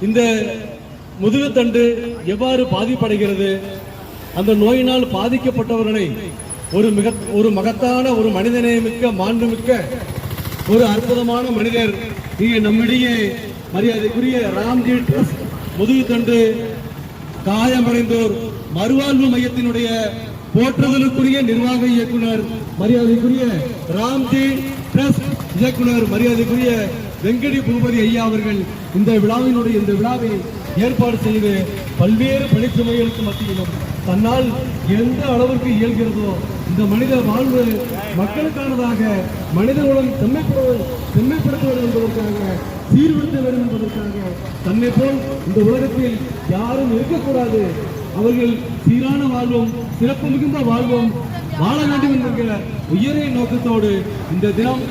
இந்த முதுகுத்தண்டு எவ்வாறு பாதிப்படைகிறது? அந்த நோயினால் பாதிக்கப்பட்டவர்களை ஒரு மிக ஒரு மகத்தான ஒரு மனிதநேயமிக்க மாண்புமிக்க ஒரு அற்புதமான மனிதர் இங்கே நம்மிடையே மரியாதைக்குரிய ராம்ஜி ட்ரஸ்ட் முதுகுத்தண்டு காயமடைந்தோர் மறுவாழ்வு மையத்தினுடைய போற்றுதலுக்குரிய நிர்வாக இயக்குனர் மரியாதைக்குரிய ராம்ஜி ட்ரஸ்ட் இயக்குனர் மரியாதைக்குரிய வெங்கடி பூபதி ஐயா அவர்கள் இந்த விழாவினுடைய இந்த விழாவை ஏற்பாடு செய்து பல்வேறு பணிச்சுமைகளுக்கு மத்தியிலும் தன்னால் எந்த அளவிற்கு இயல்கிறதோ இந்த மனித வாழ்வு மக்களுக்கானதாக மனித குலம் செம்மைப்படுவது செம்மைப்படுத்த வேண்டும் என்பதற்காக சீர்படுத்த வேண்டும் என்பதற்காக தன்னை போல் இந்த உலகத்தில் யாரும் இருக்கக்கூடாது. அவர்கள் சீரான வாழ்வும் சிறப்பு மிகுந்த வாழ்வும் வாழ வேண்டும் என்கிற உயரிய நோக்கத்தோடு இந்த தினம்